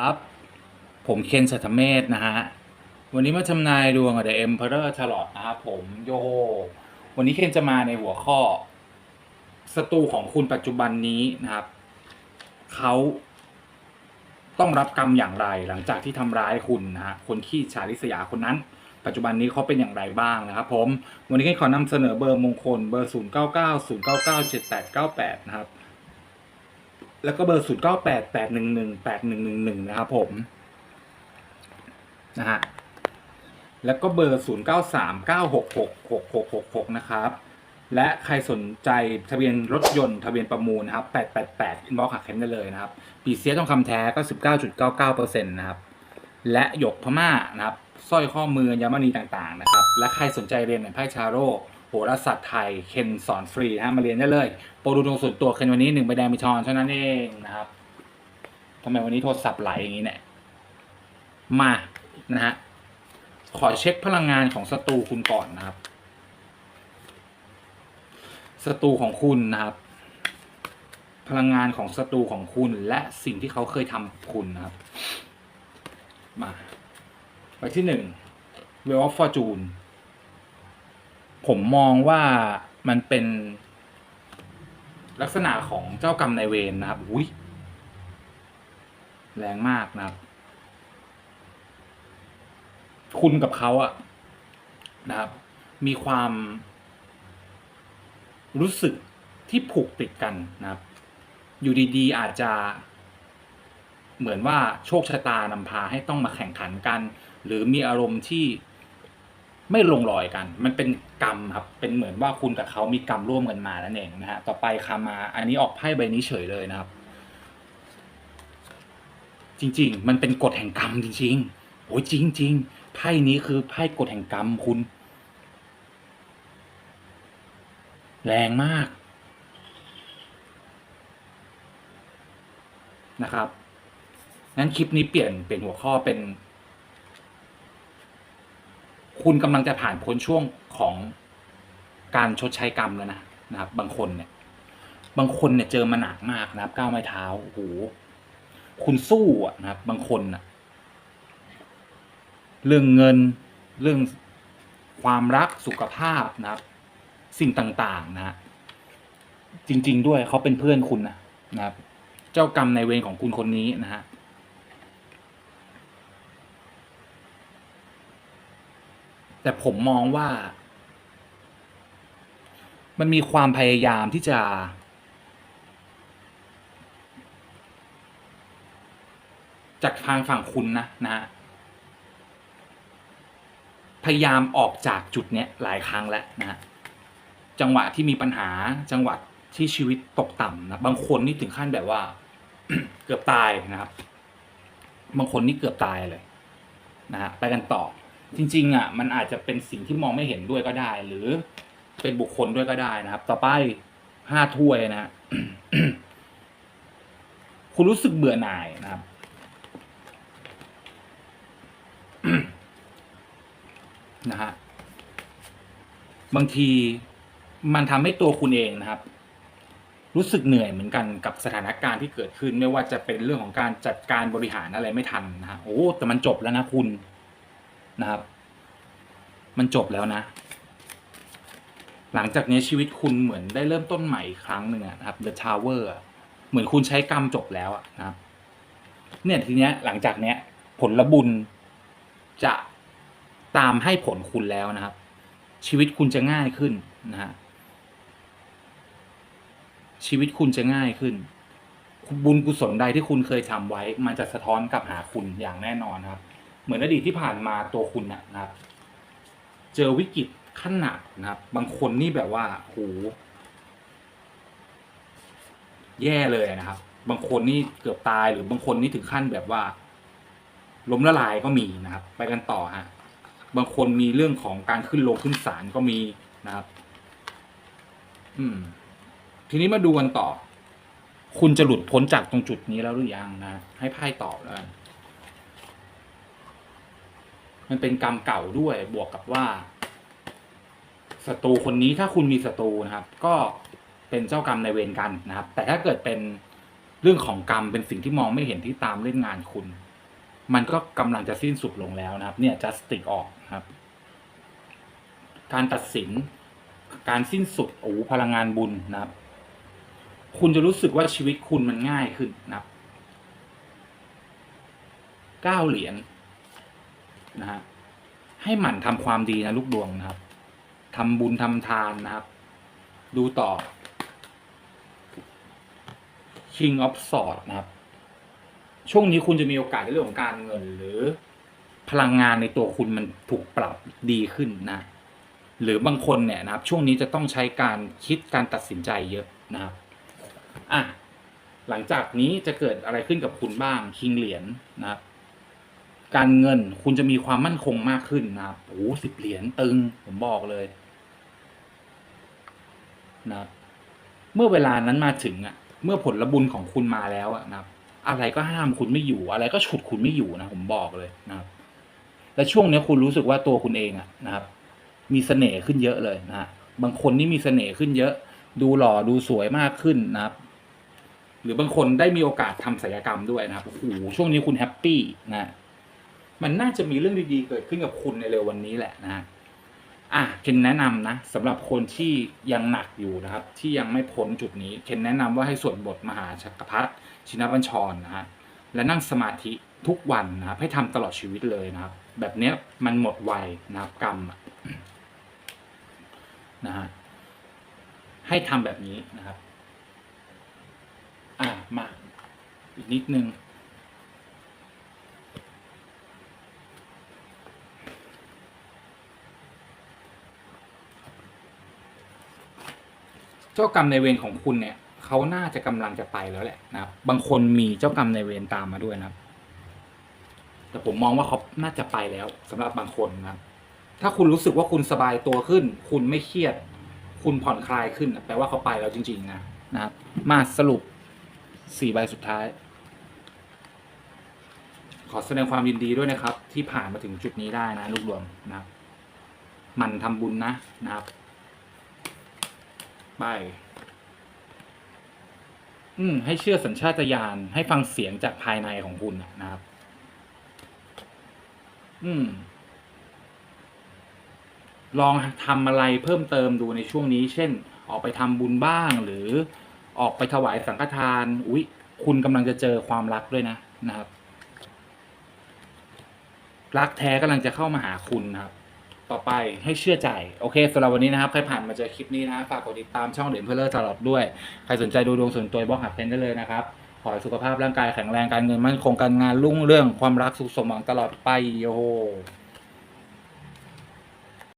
ครับ ผมเคนสัตเมธนะฮะ วันนี้มาทำนายดวงกับ The Emperor Tarot นะครับผมโย วันนี้เคนจะมาในหัวข้อศัตรูของคุณปัจจุบันนี้นะครับ เขาต้องรับกรรมอย่างไร หลังจากที่ทำร้ายคุณนะฮะ คนขี้ฉาริษยาคนนั้น ปัจจุบันนี้เขาเป็นอย่างไรบ้างนะครับผม วันนี้เคนขอนำเสนอเบอร์มงคลเบอร์ 0 9 9 0 9 9 7 8 9 8 นะครับ แล้วก็เบอร์ศูนย์เก้าแปดแปดหนึ่งหนึ่งแปดหนึ่งหนึ่งหนึ่งนะครับผมนะฮะแล้วก็เบอร์ศูนย์เก้าสามเก้าหกหกหกหกหกหกนะครับ และใครสนใจทะเบียนรถยนต์ทะเบียนประมูลนะครับแปดแปดแปดอินบ็อกซ์หาเข็มได้เลยนะครับ ปีเซียต้องคำแท้ก็สิบเก้าจุดเก้าเก้าเปอร์เซ็นต์นะครับ และหยกพม่านะครับสร้อยข้อมือยามณีต่างๆนะครับ และใครสนใจเรียนในไพ่ชาโร่ โหราศาสตร์ไทยเคนสอนฟรีนะมาเรียนได้เลยโปรดูดวงส่วนตัวเคนวันนี้หนึ่งใบแดงมีทอนเท่านั้นเองนะครับทำไมวันนี้โทรศัพท์ไหลอย่างนี้เนี่ยมานะฮะขอเช็คพลังงานของศัตรูคุณก่อนนะครับศัตรูของคุณนะครับ พลังงานของศัตรูของคุณและสิ่งที่เขาเคยทำคุณนะครับ มาไปที่หนึ่งเวลฟอร์จูน ผมมองว่ามันเป็นลักษณะของเจ้ากรรมนายเวรนะครับอุ้ยแรงมากนะครับ คุณกับเขาอะนะครับ มีความ รู้สึกที่ผูกติดกันนะครับ อยู่ดีๆ อาจจะ เหมือนว่าโชคชะตานำพาให้ต้องมาแข่งขันกัน หรือมีอารมณ์ที่ ไม่ลงรอยกัน มันเป็นกรรมครับ เป็นเหมือนว่าคุณกับเขามีกรรมร่วมกันมานั่นเองนะฮะ ต่อไปคามา อันนี้ออกไพ่ใบนี้เฉยเลยนะครับ จริง ๆ มันเป็นกฎแห่งกรรมจริงๆโอ้ยจริง ๆ ไพ่นี้คือไพ่กฎแห่งกรรมคุณ แรงมากนะครับงั้นคลิปนี้เปลี่ยนเปลี่ยนหัวข้อเป็น คุณกำลังจะผ่านพ้นช่วงของการชดใช้กรรมแล้วนะนะครับ บางคนเนี่ย บางคนเนี่ยเจอมาหนักมากนะครับก้าวไม้เท้าโอ้โหคุณสู้อะนะครับ บางคนนะเรื่องเงินเรื่องความรักสุขภาพนะครับ สิ่งต่างๆนะฮะจริง ๆ ด้วยเขาเป็นเพื่อนคุณนะนะครับ เจ้ากรรมในเวรของคุณคนนี้นะฮะ แต่ผมมองว่า มันมีความพยายามที่จะ จากทางฝั่งคุณนะนะ พยายามออกจากจุดเนี้ยหลายครั้งแล้วนะฮะจังหวะที่มีปัญหาจังหวะที่ชีวิตตกต่ำนะบางคนนี่ถึงขั้นแบบว่า เกือบตายนะครับ บางคนนี่เกือบตายเลยนะฮะไปกันต่อ จริงๆอะมันอาจจะเป็นสิ่งที่มองไม่เห็นด้วยก็ได้ หรือเป็นบุคคลด้วยก็ได้นะครับ ต่อไปห้าถ้วยนะคุณรู้สึกเบื่อหน่ายนะครับนะฮะบางทีมันทำให้ตัวคุณเองนะครับ รู้สึกเหนื่อยเหมือนกันกับสถานการณ์ที่เกิดขึ้น ไม่ว่าจะเป็นเรื่องของการจัดการบริหารอะไรไม่ทันนะฮะโอ้แต่มันจบแล้วนะคุณ นะครับ มันจบแล้วนะ หลังจากนี้ชีวิตคุณเหมือนได้เริ่มต้นใหม่อีกครั้งหนึ่งอะนะครับ The Tower เหมือนคุณใช้กรรมจบแล้วอะนะครับ เนี่ยทีเนี้ยหลังจากเนี้ย ผลบุญจะตามให้ผลคุณแล้วนะครับ ชีวิตคุณจะง่ายขึ้นนะฮะชีวิตคุณจะง่ายขึ้น บุญกุศลใดที่คุณเคยทำไว้ มันจะสะท้อนกลับหาคุณอย่างแน่นอนครับ เหมือนอดีตที่ผ่านมาตัวคุณนะครับ เจอวิกฤตขั้นหนักนะครับ บางคนนี่แบบว่าโหแย่เลยนะครับ บางคนนี่เกือบตายหรือบางคนนี่ถึงขั้นแบบว่าล้มละลายก็มีนะครับ ไปกันต่อฮะบางคนมีเรื่องของการขึ้นลงขึ้นศาลก็มีนะครับ อืม ทีนี้มาดูกันต่อ คุณจะหลุดพ้นจากตรงจุดนี้แล้วหรือยังนะ ให้ไพ่ตอบแล้ว มันเป็นกรรมเก่าด้วยบวกกับว่าศัตรูคนนี้ถ้าคุณมีศัตรูนะครับ ก็เป็นเจ้ากรรมในเวรกันนะครับ แต่ถ้าเกิดเป็นเรื่องของกรรมเป็นสิ่งที่มองไม่เห็นที่ตามเล่นงานคุณ มันก็กำลังจะสิ้นสุดลงแล้วนะครับ เนี่ยจัสติกออกครับ การตัดสิน การสิ้นสุดโอ้พลังงานบุญนะครับ คุณจะรู้สึกว่าชีวิตคุณมันง่ายขึ้นนะครับเก้าเหรียญ นะฮะให้หมั่นทำความดีนะลูกดวงนะครับทำบุญทำทานนะครับ ดูต่อ King of Swords นะครับ ช่วงนี้คุณจะมีโอกาสในเรื่องของการเงิน หรือพลังงานในตัวคุณมันถูกปรับดีขึ้นนะ หรือบางคนเนี่ยนะครับ ช่วงนี้จะต้องใช้การคิดการตัดสินใจเยอะนะครับอะหลังจากนี้จะเกิดอะไรขึ้นกับคุณบ้างคิงเหรียญนะครับ การเงินคุณจะมีความมั่นคงมากขึ้นนะครับโอ้สิบเหรียญตึง ผมบอกเลยนะเมื่อเวลานั้นมาถึงอะ เมื่อผลบุญของคุณมาแล้วอะนะครับ อะไรก็ห้ามคุณไม่อยู่ อะไรก็ฉุดคุณไม่อยู่นะผมบอกเลยนะครับ และช่วงนี้คุณรู้สึกว่าตัวคุณเองอะนะครับ มีเสน่ห์ขึ้นเยอะเลยนะฮะบางคนนี่มีเสน่ห์ขึ้นเยอะ ดูหล่อดูสวยมากขึ้นนะครับ หรือบางคนได้มีโอกาสทำศัลยกรรมด้วยนะครับโอ้โหช่วงนี้คุณแฮปปี้นะ มันน่าจะมีเรื่องดีๆเกิดขึ้นกับคุณในเร็ววันนี้แหละนะฮะอะเคนแนะนำนะสำหรับคนที่ยังหนักอยู่นะครับ ที่ยังไม่พ้นจุดนี้เคนแนะนำว่าให้สวดบทมหาชักพัฒชินบัญชรนะฮะและนั่งสมาธิทุกวันนะครับให้ทำตลอดชีวิตเลยนะครับ แบบนี้มันหมดไวนะครับกรรมนะฮะให้ทำแบบนี้นะครับ อ่ามาอีกนิดนึง เจ้ากรรมในเวรของคุณเนี่ยเขาน่าจะกำลังจะไปแล้วแหละนะครับ บางคนมีเจ้ากรรมในเวรตามมาด้วยนะครับ แต่ผมมองว่าเขาน่าจะไปแล้วสำหรับบางคนนะครับ ถ้าคุณรู้สึกว่าคุณสบายตัวขึ้น คุณไม่เครียด คุณผ่อนคลายขึ้นแปลว่าเขาไปแล้วจริง ๆ นะนะครับ มาสรุปสี่ใบสุดท้าย ขอแสดงความยินดีด้วยนะครับ ที่ผ่านมาถึงจุดนี้ได้นะลูกรวมนะครับ มันทำบุญนะนะครับ ไป อืม ให้เชื่อสัญชาตญาณให้ฟังเสียงจากภายในของคุณนะครับ อืม ลองทำอะไรเพิ่มเติมดูในช่วงนี้ เช่น ออกไปทำบุญบ้าง หรือออกไปถวายสังฆทาน อุ๊ย คุณกำลังจะเจอความรักด้วยนะนะครับ รักแท้กำลังจะเข้ามาหาคุณนะครับ ต่อไปให้เชื่อใจ โอเคสำหรับวันนี้นะครับ ใครผ่านมาเจอคลิปนี้นะ ฝากกดติดตามช่องเด่นเพื่อเลิศตลอดด้วย ใครสนใจดูดวงส่วนตัวบล็อกหาเพนได้เลยนะครับ ขอให้สุขภาพร่างกายแข็งแรงการเงินมั่นคงการงานรุ่งเรื่องความรักสุขสมหวังตลอดไปโย